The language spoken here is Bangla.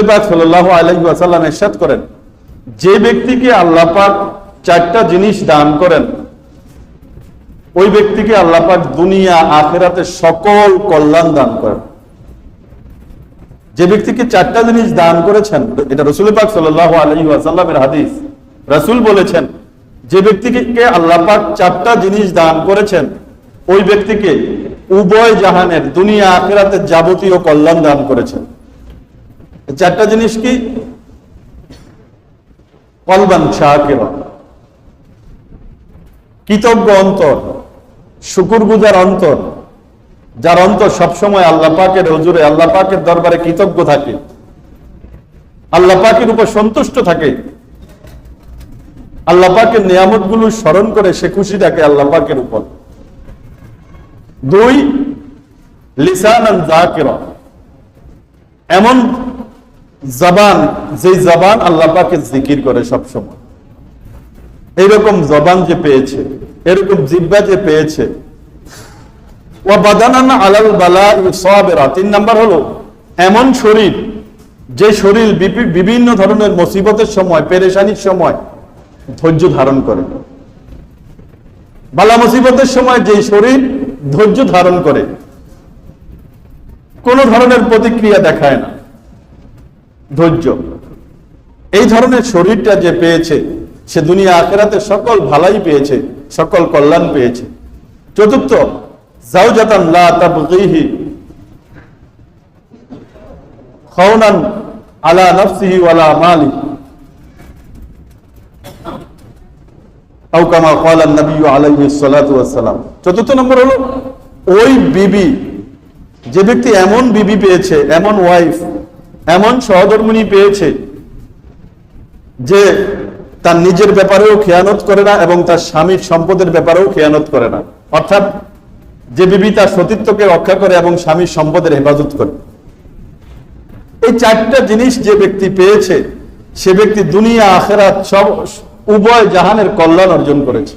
রসুল পাক এরশাদ করেন। যে ব্যক্তিকে চারটা জিনিস দান করেন, ওই ব্যক্তিকে দুনিয়া আখেরাতে সকল কল্যাণ দান করেন। যে ব্যক্তিকে চারটা জিনিস দান করেছেন, এটা সাল্লাহ হাদিস। রাসুল বলেছেন, যে ব্যক্তিকে আল্লাহ চারটা জিনিস দান করেছেন, ওই ব্যক্তিকে উভয় জাহানের দুনিয়া আখেরাতে যাবতীয় কল্যাণ দান করেছেন। চারটা জিনিস কি? কলবান শাহকেরা কৃতজ্ঞ অন্তর, শুকুর গুজার অন্তর, যার অন্তর সবসময় আল্লাহ পাকের হজুরে, আল্লাহ পাকের দরবারে কৃতজ্ঞ থাকে। আল্লাহ পাকের উপর সন্তুষ্ট থাকে। আল্লাহ পাকের নিয়ামতগুলো স্মরণ করে সে খুশি থাকে আল্লাহ পাকের উপর। দুই লিসান এমন জবান যে জবান আল্লাহ পাকে জিকির করে সবসময়। এইরকম জবান যে পেয়েছে, এরকম জিব্বা যে পেয়েছে। ও বাদানান আলাল বালা সাবেরা। তিন নাম্বার হলো, এমন শরীর, যে শরীর বিভিন্ন ধরনের মুসিবতের সময়, পেরেশানির সময় ধৈর্য ধারণ করে। বালা মুসিবতের সময় যে শরীর ধৈর্য ধারণ করে, কোন ধরনের প্রতিক্রিয়া দেখায় না। ধৈর্য। এই ধরনের শরীরটা যে পেয়েছে, সে দুনিয়া আখেরাতে সকল ভালাই পেয়েছে, সকল কল্যাণ পেয়েছে। চতুর্থ আলা নবী চতুর্থ নম্বর হলো, ওই বিবি, যে ব্যক্তি এমন বিবি পেয়েছে, এমন ওয়াইফ এমন সহধর্মিনী পেয়েছে যে তার নিজের ব্যাপারেও খেয়ানত করে না এবং তার স্বামীর সম্পদের ব্যাপারেও খেয়ানত করে না। অর্থাৎ যে বিবি তার সতীত্বকে রক্ষা করে এবং স্বামীর সম্পদের হেফাজত করে। এই চারটা জিনিস যে ব্যক্তি পেয়েছে, সে ব্যক্তি দুনিয়া, আখেরাত সব উভয় জাহানের কল্যাণ অর্জন করেছে।